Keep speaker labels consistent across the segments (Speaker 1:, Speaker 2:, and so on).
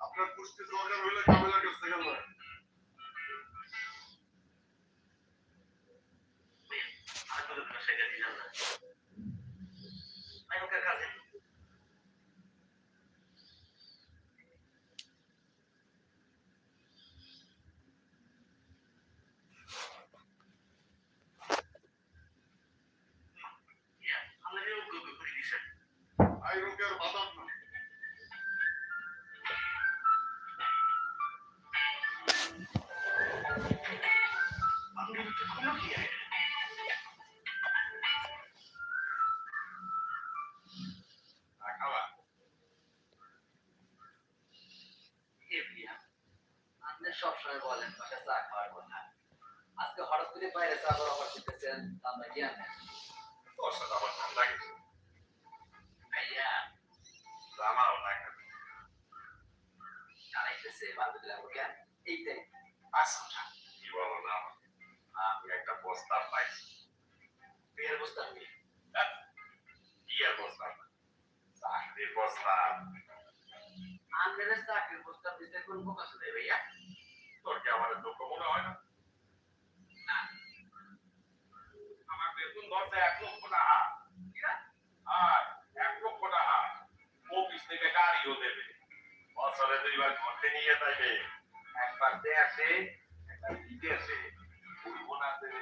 Speaker 1: অপমান করতেছেন
Speaker 2: আমার তো
Speaker 3: সবসময় বলেন বাসায় চা খাওয়ার কথা। আজকে হঠাৎ করে বাইরে চা অফার দিতেছেন আমরা জ্ঞান ভাইয়া
Speaker 2: আমারও লাগে।
Speaker 3: এইটাই
Speaker 2: আচ্ছা কি বলো না? আমি একটা প্রস্তাব পাইছি।
Speaker 3: বিয়ের
Speaker 2: প্রস্তাব চাকরির প্রস্তাব।
Speaker 3: চাকরির প্রস্তাব দিতে কোন ফোকাস দেয় ভাইয়া?
Speaker 2: আমার দুঃখ মনে হয় না।
Speaker 3: না।
Speaker 2: আমার বেতন ধরছে এক লক্ষ টাকা। আর এক লক্ষ টাকা অফিস থেকে গাড়িও দেবে। বছরে দুইবার ঘুরতে নিয়ে যাবে। একবার দেশে একবার বিদেশে ওই বোনাস দেবে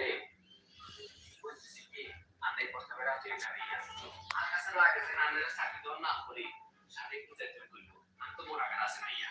Speaker 3: রে বলতেছি কি আন্দাই কাছে লাগেছে না চাকরি দেওয়ার না করি। সাথে একটু যাইতে কইলো আমি তো মোর আগে আছে ভাইয়া